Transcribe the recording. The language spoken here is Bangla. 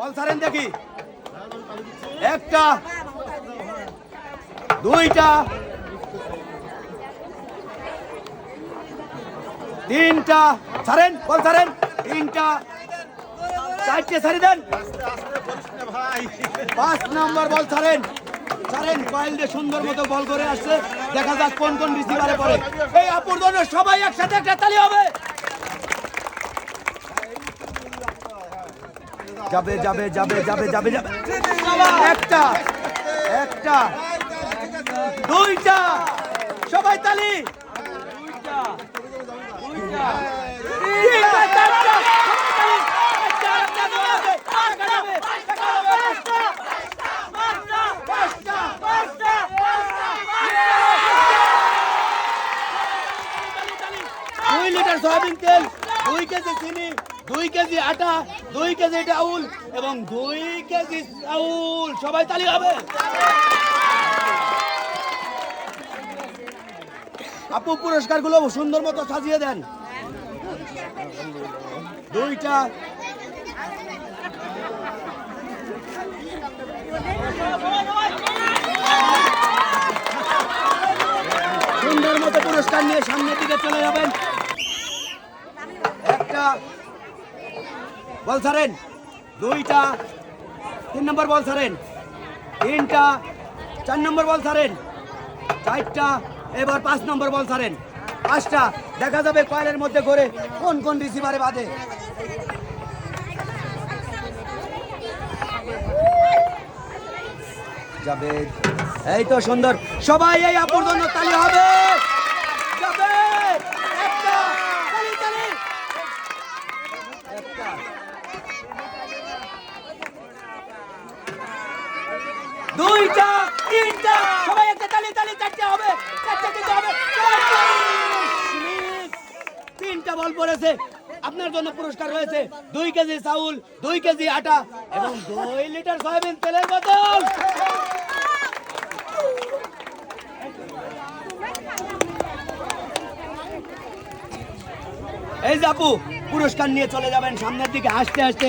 বল দেখি। একটা, দুইটা, তিনটা ছাড়েন বল ছাড়েন তিনটা, চারটে ছাড়ি দেন। পাঁচ নাম্বার বল ছাড়েন ছাড়েন কয়েল সুন্দর মতো বল করে আসছে। দেখা যাক কোন কোন রিসিভারে পড়ে। এই আপুর সবাই একসাথে একটা তালি হবে। যাবে যাবে যাবে যাবে যাবে একটা একটা, দুইটা। সবাই তালি। দুইটা দুইটা। তিনটা, চারটা। দুই লিটার সয়াবিন তেল, দুই কেজি চিনি। দুই কেজি আটা, দুই কেজি ডাউল এবং দুই কেজি চাউল। সবাই তালি হবে? আপু, পুরস্কারগুলো সুন্দর মতো সাজিয়ে দেন। দুইটা। সুন্দর মতো পুরস্কার নিয়ে সামনের দিকে চলে যাবেন। একটা। বল ছাড়েন দুইটা, তিন নম্বর বল ছাড়েন তিনটা, চার নম্বর বল ছাড়েন চারটা, এবার পাঁচ নম্বর বল ছাড়েন পাঁচটা, দেখা যাবে কয়েলের মধ্যে করে কোন কোন রিসিভারে বাঁধে। যাবে। এই তো সুন্দর। সবাই এই আপুর জন্য তালি হবে যাবে একটা তালি তালি একটা দুইটা তিনটা সবাই একটা তালি তালি চারটে হবে, চারটে দিতে হবে। তিনটা বল পড়েছে। আপনার জন্য পুরস্কার রয়েছে দুই কেজি চাউল, দুই কেজি আটা এবং দুই লিটার সয়াবিন তেলের বোতল এই যে আপু পুরস্কার নিয়ে চলে যাবেন সামনের দিকে আসতে হাসতে।